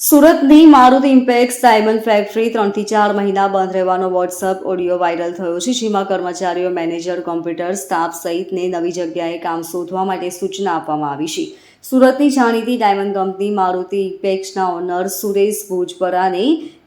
સુરતની Maruti ઇમ્પેક્સ diamond factory ત્રણથી ચાર મહિના બંધ રહેવાનો વોટ્સઅપ ઓડિયો વાયરલ થયો છે, જેમાં કર્મચારીઓ, મેનેજર, કોમ્પ્યુટર સ્ટાફ સહિતને નવી જગ્યાએ કામ શોધવા માટે સૂચના આપવામાં આવી છે. સુરતની જાણીતી ડાયમંડ કંપની મારુતિ ઇમ્પેક્સના ઓનર સુરેશ ભુજપરાને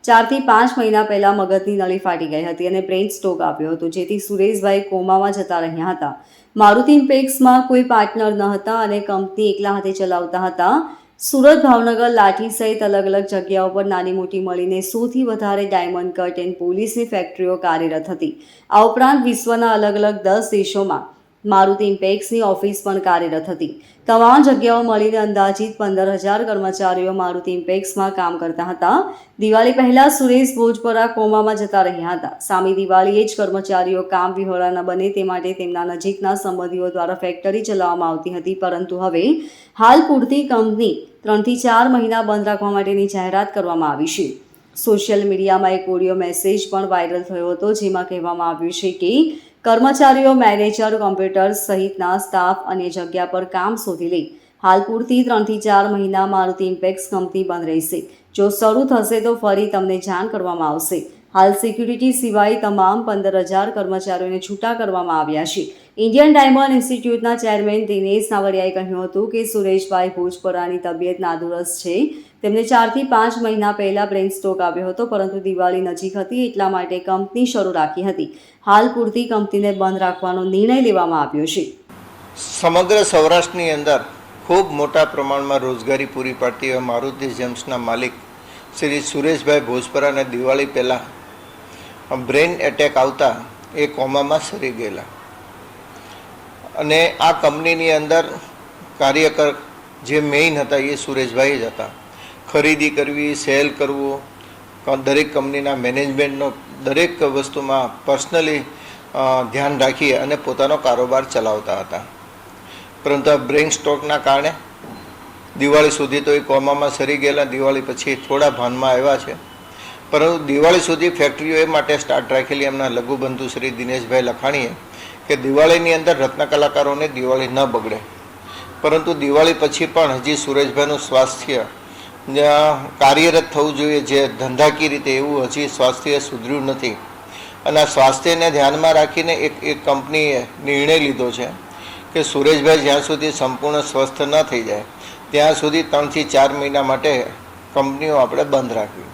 ચારથી પાંચ મહિના પહેલાં મગજની નળી ફાટી ગઈ હતી અને બ્રેઇન સ્ટ્રોક આપ્યો હતો, જેથી સુરેશભાઈ કોમામાં જતા રહ્યા હતા. મારુતિ ઇમ્પેક્સમાં કોઈ પાર્ટનર ન હતા અને કંપની એકલા હાથે ચલાવતા હતા. સુરત ભાવનગર લાઠી સહિત અલગ અલગ જગ્યાઓ પર નાની મોટી મળીને સૌથી વધારે ડાયમંડ કટ એન્ડ પોલીસની ફેક્ટરીઓ કાર્યરત હતી. આ ઉપરાંત વિશ્વના અલગ અલગ દસ દેશોમાં મારુતિ ઇમ્પેક્સની ઓફિસ પણ કાર્યરત હતી. તમામ જગ્યાઓ મળીને અંદાજિત પંદર હજાર કર્મચારીઓ મારુતિ ઇમ્પેક્સમાં કામ કરતા હતા. દિવાળી પહેલા સુરેશ ભોજપરા કોમામાં જતા રહ્યા હતા. સામી દિવાળીએ જ કર્મચારીઓ કામ વિહોળા ન બને તે માટે તેમના નજીકના સંબંધીઓ દ્વારા ફેક્ટરી ચલાવવામાં આવતી હતી, પરંતુ હવે હાલ પૂરતી કંપની ત્રણથી ચાર મહિના બંધ રાખવા માટેની જાહેરાત કરવામાં આવી છે. સોશિયલ મીડિયામાં એક ઓડિયો મેસેજ પણ વાયરલ થયો હતો, જેમાં કહેવામાં આવ્યું છે કે કર્મચારીઓ, મેનેજર, કોમ્પ્યુટર સહિતના સ્ટાફ અને જગ્યા પર કામ શોધી લે. હાલ પૂરતી ત્રણથી ચાર મહિના મારુતિ ઇમ્પેક્સ કંપની બંધ રહેશે. જો શરૂ થશે તો ફરી તમને જાણ કરવામાં આવશે. હાલ સિક્યુરિટી સિવાય તમામ પંદર હજાર કર્મચારીઓને છૂટા કરવામાં આવ્યા છે. ઇન્ડિયન ડાયમંડ ઇન્સ્ટિટ્યૂટના ચેરમેન દિનેશ નાવડિયાએ કહ્યું હતું કે, સુરેશભાઈ ભોજપરાની તબિયત નાદુરસ્ત છે. તેમને ચારથી પાંચ મહિના પહેલા બ્રેઇન સ્ટ્રોક આવ્યો હતો, પરંતુ દિવાળી નજીક હતી એટલા માટે કંપની શરૂ રાખી હતી. હાલ પૂરતી કંપનીને બંધ રાખવાનો નિર્ણય લેવામાં આવ્યો છે. સમગ્ર સૌરાષ્ટ્રની અંદર ખૂબ મોટા પ્રમાણમાં રોજગારી પૂરી પાડતી હોય મારુતિ જેમ્સના માલિક શ્રી સુરેશભાઈ ભોજપરાને દિવાળી પહેલાં બ્રેઇન એટેક આવતા એ કોમામાં સરી ગયેલા. અને આ કંપનીની અંદર કાર્યકર જે મેઇન હતા એ સુરેશભાઈ જ હતા. ખરીદી કરવી, સેલ કરવું દરેક કંપનીના મેનેજમેન્ટનો દરેક વસ્તુમાં પર્સનલી ધ્યાન રાખી અને પોતાનો કારોબાર ચલાવતા હતા. પરંતુ આ બ્રેઇન સ્ટ્રોકના કારણે દિવાળી સુધી તો એ કોમામાં સરી ગયેલા, દિવાળી પછી થોડા ભાનમાં આવ્યા છે. પરંતુ દિવાળી સુધી ફેક્ટરીઓ એ માટે સ્ટાર્ટ રાખેલી એમના લઘુબંધુ શ્રી દિનેશભાઈ લખાણીએ કે દિવાળીની અંદર રત્ન કલાકારોને દિવાળી ન બગડે. પરંતુ દિવાળી પછી પણ હજી સુરેશભાઈનું સ્વાસ્થ્ય કાર્યરત થવું જોઈએ. જે ધંધાકીય રીતે એવું હજી સ્વાસ્થ્ય સુધર્યું નથી. અને આ સ્વાસ્થ્યને ધ્યાનમાં રાખીને એક એક કંપનીએ નિર્ણય લીધો છે કે સુરેશભાઈ જ્યાં સુધી સંપૂર્ણ સ્વસ્થ ન થઈ જાય, ત્યાં સુધી ત્રણથી ચાર મહિના માટે કંપનીઓ આપણે બંધ રાખવી.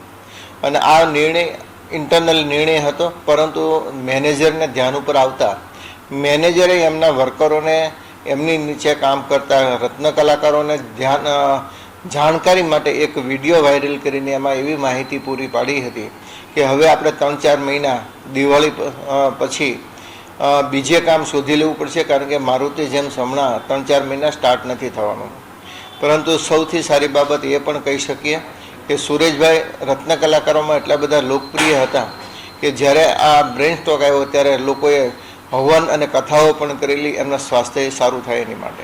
અને આ નિર્ણય ઇન્ટરનલ નિર્ણય હતો, પરંતુ મેનેજરને ધ્યાન ઉપર આવતા મેનેજરે એમના વર્કરોને એમની નીચે કામ કરતા રત્ન કલાકારોને ધ્યાન જાણકારી માટે એક વીડિયો વાયરલ કરીને એમાં એવી માહિતી પૂરી પાડી હતી કે હવે આપણે ત્રણ ચાર મહિના દિવાળી પછી બીજે કામ શોધી લેવું પડશે કારણ કે મારુતિ જેમ હમણાં ત્રણ ચાર મહિના સ્ટાર્ટ નથી થવાનું. પરંતુ સૌથી સારી બાબત એ પણ કહી શકીએ કે સુરેશભાઈ રત્ન કલાકારોમાં એટલા બધા લોકપ્રિય હતા કે જ્યારે આ બ્રેન સ્ટોક આવ્યો ત્યારે લોકોએ હવન અને કથાઓ પણ કરેલી એમના સ્વાસ્થ્ય સારું થાય એની માટે.